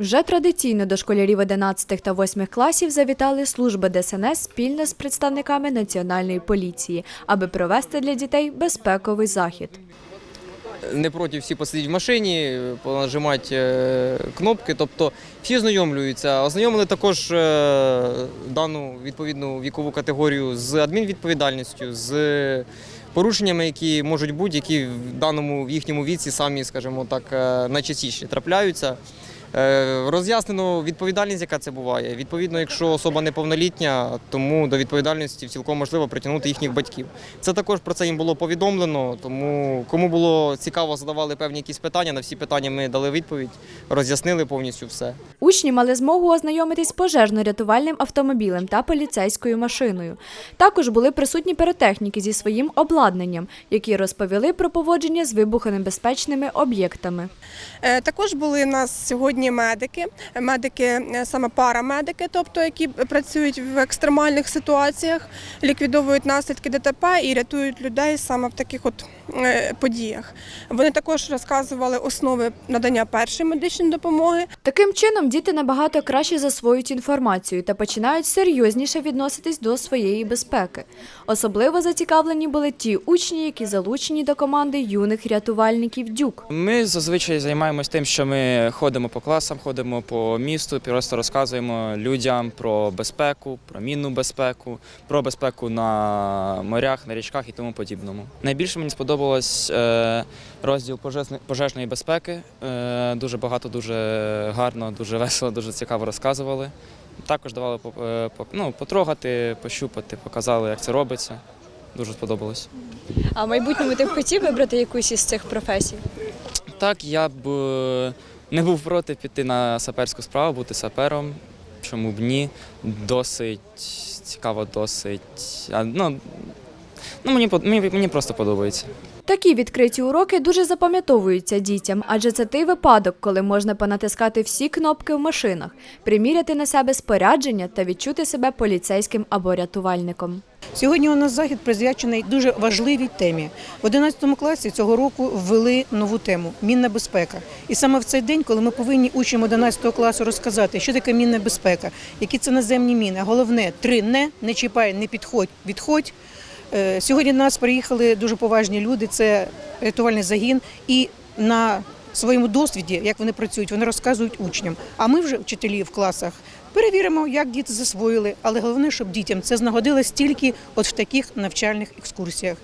Вже традиційно до школярів 11 та 8 класів завітали служби ДСНС спільно з представниками Національної поліції, аби провести для дітей безпековий захід. не проти всі посидіть в машині, понажимати е, кнопки. Тобто всі ознайомлюються. Ознайомили також е, дану відповідну вікову категорію з адмінвідповідальністю, з порушеннями, які можуть бути, які в даному в їхньому віці самі, скажімо так, е, найчастіше трапляються. Е, Роз'яснено відповідальність, яка це буває. Відповідно, якщо особа неповнолітня, тому до відповідальності цілком можливо притягнути їхніх батьків. Це також про це їм було повідомлено. Тому кому було цікаво, задавали певні якісь питання. На всі питання ми дали відповідь, роз'яснили повністю все. Учні мали змогу ознайомитись з пожежно-рятувальним автомобілем та поліцейською машиною. Також були присутні піротехніки зі своїм обладнанням, які розповіли про поводження з вибухонебезпечними об'єктами. Е, Також були нас сьогодні медики, медики е, саме парамедики, тобто які працюють в екстремальних ситуаціях, ліквідовують наслідки ДТП і рятують людей саме в таких от подіях. Вони також розказували основи надання першої медичної допомоги. Таким чином, діти набагато краще засвоюють інформацію та починають серйозніше відноситись до своєї безпеки. Особливо зацікавлені були ті учні, які залучені до команди юних рятувальників Дюк. Ми зазвичай займаємось тим, що ми ходимо по класам, ходимо по місту, просто розказуємо людям про безпеку, про мінну безпеку, про безпеку на морях, на річках і тому подібному. Найбільше мені сподобалось е, розділ пожежної безпеки. Е, Дуже багато, дуже гарно, дуже весело, дуже цікаво розказували. Також давали е, ну, потрогати, пощупати, показали, як це робиться. Дуже сподобалось. А в майбутньому ти б хотів вибрати якусь із цих професій? Так, я б не був проти піти на саперську справу, бути сапером. Чому б ні? Досить цікаво, досить. Ну, ну, мені, мені, мені просто подобається. Такі відкриті уроки дуже запам'ятовуються дітям, адже це той випадок, коли можна понатискати всі кнопки в машинах, приміряти на себе спорядження та відчути себе поліцейським або рятувальником. Сьогодні у нас захід присвячений дуже важливій темі. В 11 класі цього року ввели нову тему мінна безпека. І саме в цей день, коли ми повинні учням 11 класу розказати, що таке мінна безпека, які це наземні міни. Головне три не не чіпай, не підходь, відходь. Е, Сьогодні до нас приїхали дуже поважні люди. Це рятувальний загін, і на своєму досвіді, як вони працюють, вони розказують учням. А ми вже вчителі в класах перевіримо, як діти засвоїли. Але головне, щоб дітям це знагодилось тільки от в таких навчальних екскурсіях.